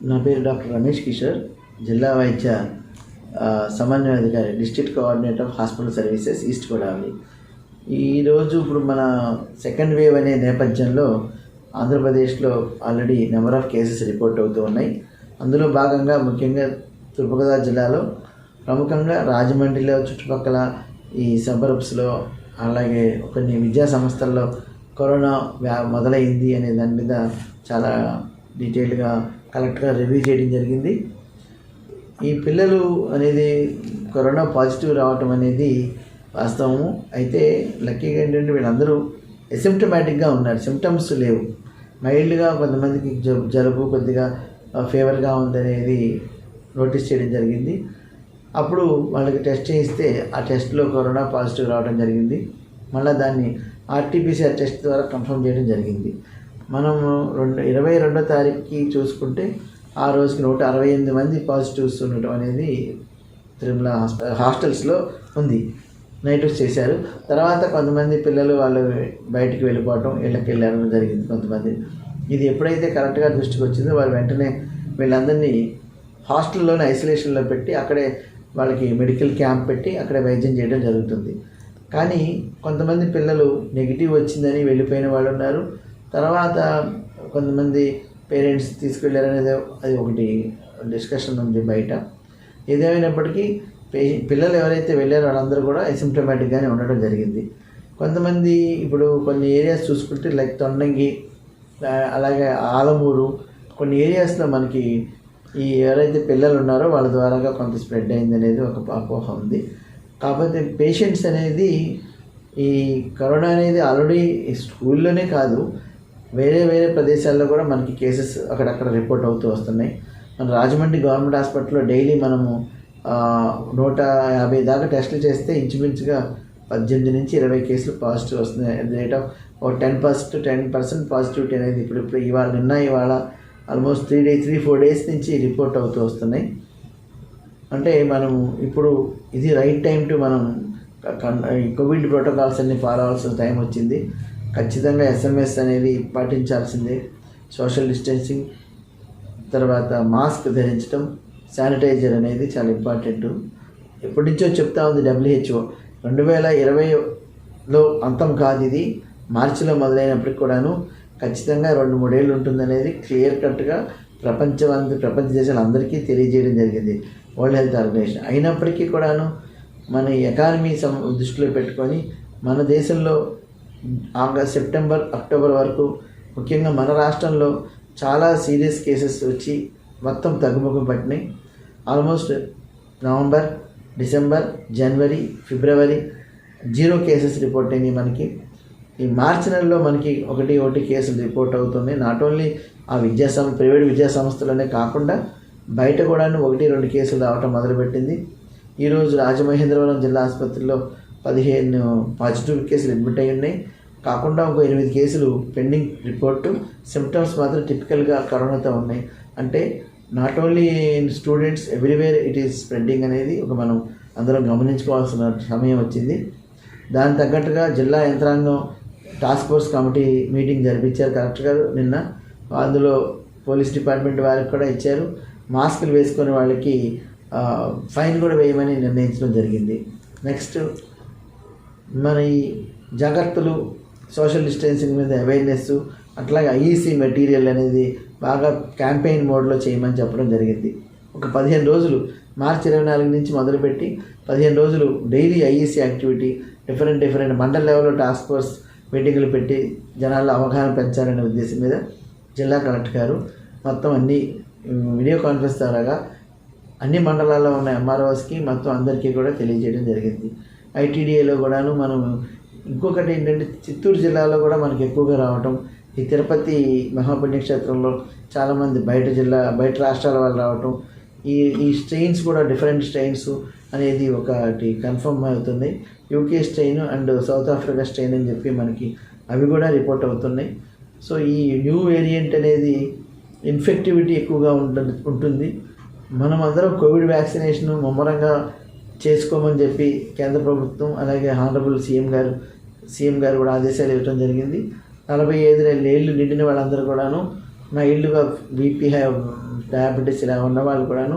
నా పేరు డాక్టర్ రమేష్ కిషోర్ జిల్లా వైద్య సమన్వయ అధికారి district coordinator of hospital services east Godavari ఈరోజు ఇప్పుడు మన సెకండ్ వేవ్ అనే నేపథ్యంలో ఆంధ్రప్రదేశ్లో already number of cases report అవుతూ ఉన్నాయి. అందులో భాగంగా ముఖ్యంగా తూర్పుగోదావరి జిల్లాలో ప్రముఖంగా రాజమండ్రిలో చుట్టుపక్కల ఈ సబర్బ్స్లో అలాగే కొన్ని విద్యా సంస్థల్లో కరోనా వ్యా మొదలైంది అనే దాని మీద చాలా డీటెయిల్గా కలెక్ట్గా రివ్యూ చేయడం జరిగింది. ఈ పిల్లలు అనేది కరోనా పాజిటివ్ రావటం అనేది వాస్తవము. అయితే లక్కీగా ఏంటంటే వీళ్ళందరూ ఎసిమ్టమాటిక్గా ఉన్నారు. సిమ్టమ్స్ లేవు. మైల్డ్గా కొంతమందికి జ- జలుబు కొద్దిగా ఫీవర్గా ఉందనేది నోటీస్ చేయడం జరిగింది. అప్పుడు వాళ్ళకి టెస్ట్ చేయిస్తే ఆ టెస్ట్లో కరోనా పాజిటివ్ రావడం జరిగింది. మళ్ళీ దాన్ని ఆర్టీపీసీఆర్ టెస్ట్ ద్వారా కన్ఫర్మ్ చేయడం జరిగింది. మనం రెండు ఇరవై రెండో తారీఖుకి చూసుకుంటే ఆ రోజుకి నూట అరవై ఎనిమిది మంది పాజిటివ్స్ ఉండటం అనేది తిరుమల హాస్టల్స్లో ఉంది. నైట్ చేశారు. తర్వాత కొంతమంది పిల్లలు వాళ్ళు బయటికి వెళ్ళిపోవటం ఇళ్ళకి వెళ్ళడం జరిగింది కొంతమంది. ఇది ఎప్పుడైతే కరెక్ట్గా దృష్టికి వచ్చిందో వాళ్ళు వెంటనే వీళ్ళందరినీ హాస్టల్లోనే ఐసోలేషన్లో పెట్టి అక్కడే వాళ్ళకి మెడికల్ క్యాంప్ పెట్టి అక్కడే వైద్యం చేయడం జరుగుతుంది. కానీ కొంతమంది పిల్లలు నెగిటివ్ వచ్చిందని వెళ్ళిపోయిన వాళ్ళు ఉన్నారు. తర్వాత కొంతమంది పేరెంట్స్ తీసుకెళ్ళారనేది అది ఒకటి డిస్కషన్ ఉంది బయట. ఏదేమైనప్పటికీ పే పిల్లలు ఎవరైతే వెళ్ళారో వాళ్ళందరూ కూడా అసిమ్టమాటిక్గానే ఉండడం జరిగింది. కొంతమంది ఇప్పుడు కొన్ని ఏరియాస్ చూసుకుంటే లైక్ తొండంగి అలాగే ఆలమూరు కొన్ని ఏరియాస్లో మనకి ఈ ఎవరైతే పిల్లలు ఉన్నారో వాళ్ళ ద్వారాగా కొంత స్ప్రెడ్ అయింది అనేది ఒక అపోహ ఉంది. కాకపోతే పేషెంట్స్ అనేది ఈ కరోనా అనేది ఆల్రెడీ స్కూల్లోనే కాదు వేరే వేరే ప్రదేశాల్లో కూడా మనకి కేసెస్ అక్కడక్కడ రిపోర్ట్ అవుతూ వస్తున్నాయి. మన రాజమండ్రి గవర్నమెంట్ హాస్పిటల్లో డైలీ మనము నూట యాభై దాకా టెస్టులు చేస్తే ఇంచుమించుగా పద్దెనిమిది నుంచి ఇరవై కేసులు పాజిటివ్ వస్తున్నాయి. Rate of oh ten percent ten percent positivity అనేది ఇప్పుడు ఇప్పుడు ఇవాళ నిన్న ఇవాళ almost three day three four days నుంచి రిపోర్ట్ అవుతూ వస్తున్నాయి. అంటే మనం ఇప్పుడు ఇది రైట్ టైం టు మనం కోవిడ్ ప్రోటోకాల్స్ అన్ని ఫాలో అవ్వాల్సిన టైం వచ్చింది. ఖచ్చితంగా ఎస్ఎంఎస్ అనేది పాటించాల్సిందే. సోషల్ డిస్టెన్సింగ్ తర్వాత మాస్క్ ధరించడం శానిటైజర్ అనేది చాలా ఇంపార్టెంట్ ఎప్పటి నుంచో చెప్తా ఉంది డబ్ల్యూహెచ్ఓ రెండు వేల ఇరవైలో అంతం కాదు ఇది. మార్చిలో మొదలైనప్పటికి కూడాను ఖచ్చితంగా రెండు మూడేళ్ళు ఉంటుందనేది క్లియర్ కట్గా ప్రపంచమంత ప్రపంచ దేశాలు అందరికీ తెలియజేయడం జరిగింది. వరల్డ్ హెల్త్ ఆర్గనైజేషన్ అయినప్పటికీ కూడాను మన ఎకానమీ సం దృష్టిలో పెట్టుకొని మన దేశంలో ఆగస్ట్ సెప్టెంబర్ అక్టోబర్ వరకు ముఖ్యంగా మన రాష్ట్రంలో చాలా సీరియస్ కేసెస్ వచ్చి మొత్తం తగ్గుముఖం పట్టినాయి. Almost November December January February zero cases report అయినాయి మనకి. ఈ మార్చి నెలలో మనకి ఒకటి ఒకటి కేసులు రిపోర్ట్ అవుతున్నాయి. నాట్ ఓన్లీ ఆ విద్యా సం ప్రైవేట్ విద్యా సంస్థలోనే కాకుండా బయట కూడా ఒకటి రెండు కేసులు రావటం మొదలుపెట్టింది. ఈరోజు రాజమహేంద్రవరం జిల్లా ఆసుపత్రిలో పదిహేను పాజిటివ్ కేసులు అడ్మిట్ అయి ఉన్నాయి. కాకుండా ఇంకో ఎనిమిది కేసులు పెండింగ్ రిపోర్టు సిమ్టమ్స్ మాత్రం టిపికల్గా కరోనాతో ఉన్నాయి. అంటే not only in students everywhere it is spreading అనేది ఒక మనం అందరం గమనించుకోవాల్సిన సమయం వచ్చింది. దాని తగ్గట్టుగా జిల్లా యంత్రాంగం టాస్క్ ఫోర్స్ కమిటీ మీటింగ్ జరిపించారు కలెక్టర్ గారు నిన్న. అందులో పోలీస్ డిపార్ట్మెంట్ వారికి కూడా ఇచ్చారు. మాస్కులు వేసుకునే వాళ్ళకి ఫైన్ కూడా వేయమని నిర్ణయించడం జరిగింది. నెక్స్ట్ మన ఈ జాగ్రత్తలు సోషల్ డిస్టెన్సింగ్ మీద అవేర్నెస్ అట్లాగే ఐఈసీ మెటీరియల్ అనేది బాగా క్యాంపెయిన్ మోడ్లో చేయమని చెప్పడం జరిగింది. ఒక పదిహేను రోజులు మార్చి ఇరవై నాలుగు నుంచి మొదలుపెట్టి పదిహేను రోజులు daily IEC activity different different mandal లెవెల్లో టాస్క్ ఫోర్స్ మీటింగులు పెట్టి జనాల్లో అవగాహన పెంచాలనే ఉద్దేశం మీద జిల్లా కలెక్టర్ గారు మొత్తం అన్ని వీడియో కాన్ఫరెన్స్ ద్వారాగా అన్ని మండలాల్లో ఉన్న ఎంఆర్ఓస్కి మొత్తం అందరికీ కూడా తెలియజేయడం జరిగింది. ఐటీడీఏలో కూడాను మనం ఇంకొకటి ఏంటంటే చిత్తూరు జిల్లాలో కూడా మనకి ఎక్కువగా రావటం. ఈ తిరుపతి మహాపుణ్యక్షేత్రంలో చాలామంది బయట జిల్లా బయట రాష్ట్రాల వాళ్ళు రావటం. ఈ ఈ స్ట్రెయిన్స్ కూడా డిఫరెంట్ స్ట్రెయిన్స్ అనేది ఒకటి కన్ఫర్మ్ అవుతుంది. UK strain and South Africa strain అని చెప్పి మనకి అవి కూడా రిపోర్ట్ అవుతున్నాయి. సో ఈ న్యూ వేరియంట్ అనేది ఇన్ఫెక్టివిటీ ఎక్కువగా ఉంటుంది ఉంటుంది. మనం అందరం కోవిడ్ వ్యాక్సినేషన్ ముమ్మరంగా చేసుకోమని చెప్పి కేంద్ర ప్రభుత్వం అలాగే హానరబుల్ సీఎం గారు సీఎం గారు కూడా ఆదేశాలు ఇవ్వడం జరిగింది. నలభై ఐదు ఏళ్ళు నిండిన వాళ్ళందరూ కూడాను మైల్డ్గా బీపీ డయాబెటీస్ ఇలా ఉన్న వాళ్ళు కూడాను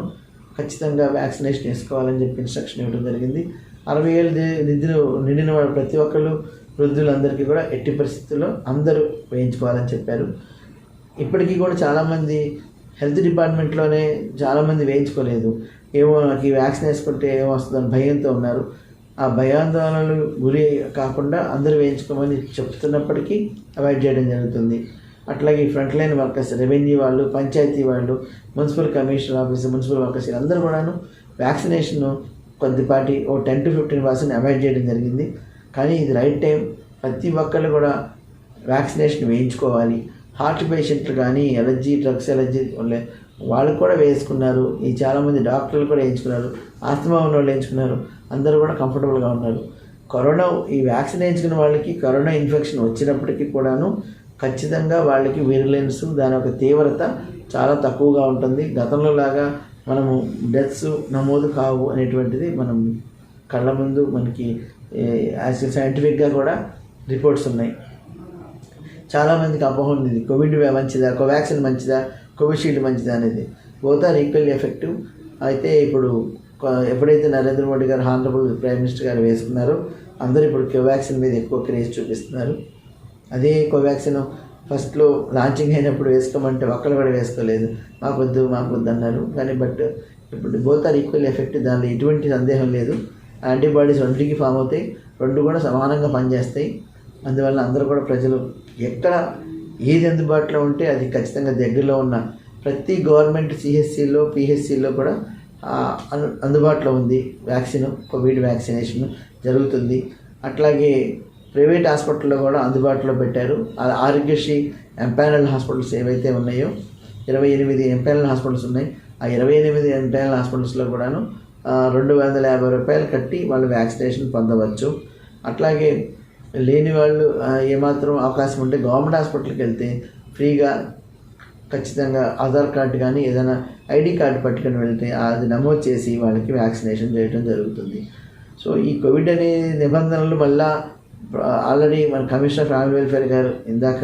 ఖచ్చితంగా వ్యాక్సినేషన్ వేసుకోవాలని చెప్పి ఇన్స్ట్రక్షన్ ఇవ్వడం జరిగింది. అరవై ఏళ్ళు నిధులు నిండిన నిండిన వాళ్ళు ప్రతి ఒక్కళ్ళు వృద్ధులందరికీ కూడా ఎట్టి పరిస్థితుల్లో అందరూ వేయించుకోవాలని చెప్పారు. ఇప్పటికీ కూడా చాలామంది హెల్త్ డిపార్ట్మెంట్లోనే చాలామంది వేయించుకోలేదు. ఏమో నాకు ఈ వ్యాక్సిన్ వేసుకుంటే ఏమొస్తుందని భయంతో ఉన్నారు. ఆ భయాందోళనలు గురి కాకుండా అందరూ వేయించుకోమని చెప్తున్నప్పటికీ అవాయిడ్ చేయడం జరుగుతుంది. అట్లాగే ఫ్రంట్ లైన్ వర్కర్స్ రెవెన్యూ వాళ్ళు పంచాయతీ వాళ్ళు municipal commissioner officer municipal workers అందరూ కూడాను వ్యాక్సినేషన్ కొద్దిపాటి ఓ ten to fifteen percent avoid చేయడం జరిగింది. కానీ ఇది రైట్ టైం. ప్రతి ఒక్కళ్ళు కూడా వ్యాక్సినేషన్ వేయించుకోవాలి. హార్ట్ పేషెంట్లు కానీ ఎలర్జీ డ్రగ్స్ ఎలర్జీ వాళ్ళు కూడా వేసుకున్నారు. ఈ చాలామంది డాక్టర్లు కూడా వేయించుకున్నారు. ఆస్తమా ఉన్న వాళ్ళు వేయించుకున్నారు. అందరూ కూడా కంఫర్టబుల్గా ఉన్నారు. కరోనా ఈ వ్యాక్సిన్ వేయించుకున్న వాళ్ళకి కరోనా ఇన్ఫెక్షన్ వచ్చినప్పటికీ కూడాను ఖచ్చితంగా వాళ్ళకి విరులెన్స్ దాని యొక్క తీవ్రత చాలా తక్కువగా ఉంటుంది. గతంలో లాగా మనము డెత్స్ నమోదు కావు అనేటువంటిది మనం కళ్ళ ముందు మనకి యాజ్ సైంటిఫిక్గా కూడా రిపోర్ట్స్ ఉన్నాయి. చాలామందికి అపోహ ఉంది. కోవిడ్ మంచిదా? కోవాక్సిన్ మంచిదా? కోవిషీల్డ్ మంచిది అనేది. బోత్ ఆర్ ఈక్వల్లీ ఎఫెక్టివ్ అయితే ఇప్పుడు ఎప్పుడైతే నరేంద్ర మోడీ గారు హానరబుల్ ప్రైమ్ మినిస్టర్ గారు వేసుకున్నారో అందరూ ఇప్పుడు కోవాక్సిన్ మీద ఎక్కువ క్రేజ్ చూపిస్తున్నారు. అదే కోవాక్సిన్ ఫస్ట్లో లాంచింగ్ అయినప్పుడు వేసుకోమంటే ఒక్కరు కూడా వేసుకోలేదు. మాకు వద్దు మాకు వద్దు అన్నారు. కానీ బట్ ఇప్పుడు బోత్ ఆర్ ఈక్వల్ ఎఫెక్ట్ దానిలో ఎటువంటి సందేహం లేదు. యాంటీబాడీస్ రెండుకి ఫామ్ అవుతాయి. రెండు కూడా సమానంగా పనిచేస్తాయి. అందువల్ల అందరూ కూడా ప్రజలు ఎక్కడ ఏది అందుబాటులో ఉంటే అది ఖచ్చితంగా దగ్గరలో ఉన్న ప్రతి గవర్నమెంట్ సిహెచ్సిలో పిహెచ్సిలో కూడా అందుబాటులో ఉంది వ్యాక్సిన్ కోవిడ్ వ్యాక్సినేషన్ జరుగుతుంది. అట్లాగే ప్రైవేట్ హాస్పిటల్లో కూడా అందుబాటులో పెట్టారు. ఆరోగ్యశ్రీ ఎంపానల్ హాస్పిటల్స్ ఏవైతే ఉన్నాయో ఇరవై ఎనిమిది ఎంపానల్ హాస్పిటల్స్ ఉన్నాయి. ఆ ఇరవై ఎనిమిది ఎంపానల్ హాస్పిటల్స్లో కూడాను రెండు వందల యాభై రూపాయలు కట్టి వాళ్ళు వ్యాక్సినేషన్ పొందవచ్చు. అట్లాగే లేని వాళ్ళు ఏమాత్రం అవకాశం ఉంటే గవర్నమెంట్ హాస్పిటల్కి వెళ్తే ఫ్రీగా ఖచ్చితంగా ఆధార్ కార్డు కానీ ఏదైనా ఐడి కార్డు పట్టుకొని వెళ్తే అది నమోదు చేసి వాళ్ళకి వ్యాక్సినేషన్ చేయడం జరుగుతుంది. సో ఈ కోవిడ్ అనే నిబంధనలు మళ్ళా ఆల్రెడీ మన కమిషనర్ ఫ్యామిలీ వెల్ఫేర్ గారు ఇందాక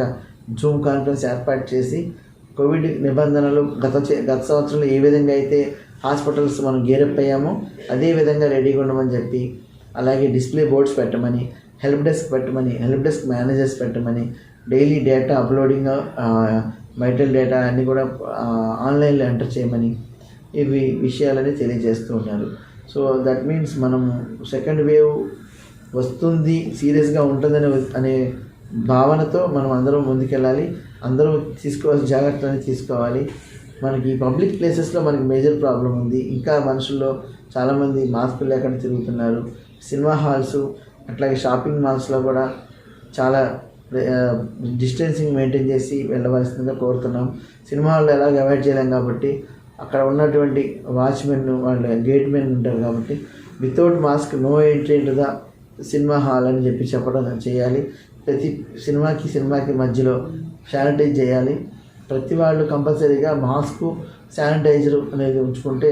జూమ్ కాన్ఫరెన్స్ ఏర్పాటు చేసి కోవిడ్ నిబంధనలు గత గత సంవత్సరంలో ఏ విధంగా అయితే హాస్పిటల్స్ మనం గేరప్ అయ్యామో అదే విధంగా రెడీగా ఉండమని చెప్పి అలాగే డిస్ప్లే బోర్డ్స్ పెట్టమని హెల్ప్ డెస్క్ పెట్టమని హెల్ప్ డెస్క్ మేనేజర్స్ పెట్టమని daily data uploading metal data అన్నీ కూడా uh, ఆన్లైన్లో ఎంటర్ చేయమని ఇవి విషయాలని తెలియజేస్తూ ఉన్నారు. సో దట్ మీన్స్ మనము సెకండ్ వేవ్ వస్తుంది సీరియస్గా ఉంటుందని అనే భావనతో మనం అందరం ముందుకెళ్ళాలి. అందరూ తీసుకోవాల్సిన జాగ్రత్తలని తీసుకోవాలి. మనకి పబ్లిక్ ప్లేసెస్లో మనకి మేజర్ ప్రాబ్లం ఉంది. ఇంకా మనుషుల్లో చాలామంది మాస్కులు లేకుండా తిరుగుతున్నారు. సినిమా హాల్స్ అట్లాగే షాపింగ్ మాల్స్లో కూడా చాలా డిస్టెన్సింగ్ మెయింటైన్ చేసి వెళ్ళవలసిందిగా కోరుతున్నాం. సినిమా హాల్లో ఎలాగ అవాయిడ్ చేయలేం కాబట్టి అక్కడ ఉన్నటువంటి వాచ్మెన్ వాళ్ళు గేట్ మెన్ ఉంటారు కాబట్టి without mask no entry into the cinema hall అని చెప్పి చెప్పడం చేయాలి. ప్రతి సినిమాకి సినిమాకి మధ్యలో శానిటైజ్ చేయాలి. ప్రతి వాళ్ళు కంపల్సరీగా మాస్క్ శానిటైజర్ అనేది ఉంచుకుంటే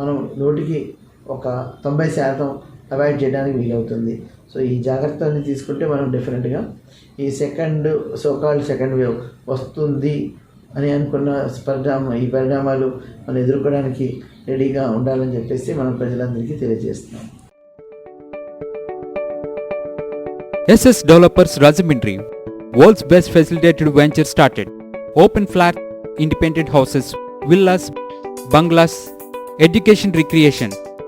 మనం నోటికి ఒక తొంభై శాతం అవాయిడ్ చేయడానికి వీలవుతుంది. సో ఈ జాగ్రత్తలను తీసుకుంటే మనం డిఫరెంట్గా ఈ సెకండ్ సోకాల్ సెకండ్ వేవ్ వస్తుంది అని అనుకున్న పరిణామ ఈ పరిణామాలు మనం ఎదుర్కోవడానికి రెడీగా ఉండాలని చెప్పేసి మనం ప్రజలందరికీ తెలియజేస్తున్నాం. SS developers Rajahmundry world's best facilitated venture started open flat independent houses villas bungalows education recreation